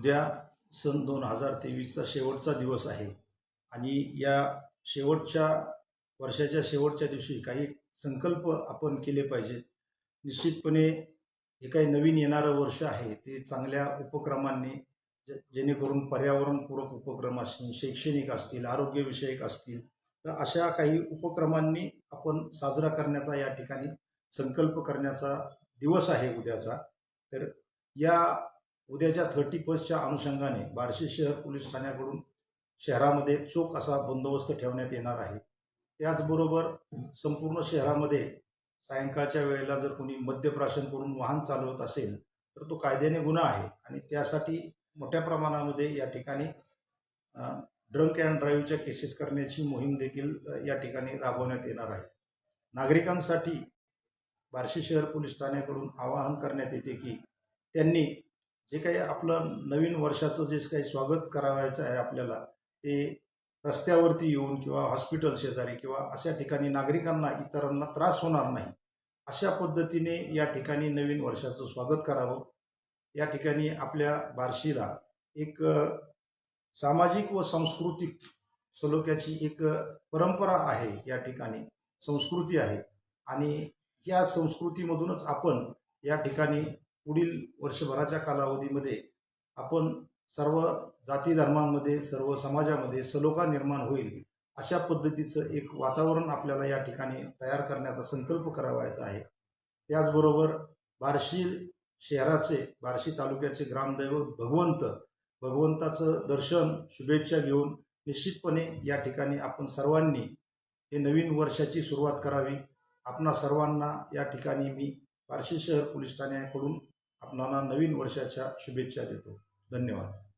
उद्या सन दोन हजार तेवीसचा शेवटचा दिवस आहे. आणि या शेवटच्या वर्षाच्या शेवटच्या दिवशी काही संकल्प आपण केले पाहिजेत. निश्चितपणे हे काही नवीन येणारं वर्ष आहे. ते चांगल्या उपक्रमांनी जेणेकरून पर्यावरणपूरक उपक्रम असतील शैक्षणिक असतील आरोग्यविषयक असतील तर अशा काही उपक्रमांनी आपण साजरा करण्याचा या ठिकाणी संकल्प करण्याचा दिवस आहे उद्याचा. तर या उद्याच्या थर्टी फर्स्टच्या अनुषंगाने बार्शी शहर पोलीस ठाण्याकडून शहरामध्ये चोख असा बंदोबस्त ठेवण्यात येणार आहे. त्याचबरोबर संपूर्ण शहरामध्ये सायंकाळच्या वेळेला जर कोणी मद्यप्राशन करून वाहन चालवत असेल तर तो कायद्याने गुन्हा आहे आणि त्यासाठी मोठ्या प्रमाणामध्ये या ठिकाणी ड्रंक अँड ड्राईव्हच्या केसेस करण्याची मोहीम देखील या ठिकाणी राबवण्यात येणार आहे. नागरिकांसाठी बार्शी शहर पोलीस ठाण्याकडून आवाहन करण्यात येते की त्यांनी जे काही आपलं नवीन वर्षाचं जे काही स्वागत करावायचं आहे आपल्याला ते रस्त्यावरती येऊन किंवा हॉस्पिटल शेजारी किंवा अशा ठिकाणी नागरिकांना इतरांना त्रास होणार नाही अशा पद्धतीने या ठिकाणी नवीन वर्षाचं स्वागत करावं. या ठिकाणी आपल्या बार्शीला एक सामाजिक व सांस्कृतिक सलोख्याची एक परंपरा आहे या ठिकाणी संस्कृती आहे. आणि या संस्कृतीमधूनच आपण या ठिकाणी पुढील वर्षभराच्या कालावधीमध्ये आपण सर्व जाती धर्मांमध्ये सर्व समाजामध्ये सलोखा निर्माण होईल अशा पद्धतीचं एक वातावरण आपल्याला या ठिकाणी तयार करण्याचा संकल्प करावायचा आहे. त्याचबरोबर बार्शी शहराचे बार्शी तालुक्याचे ग्रामदैवत भगवंत भगवंताचं दर्शन शुभेच्छा घेऊन निश्चितपणे या ठिकाणी आपण सर्वांनी हे नवीन वर्षाची सुरुवात करावी. आपणा सर्वांना या ठिकाणी मी बार्शी शहर पोलीस ठाण्याकडून आपणाला नवीन वर्षाच्या शुभेच्छा देतो. धन्यवाद.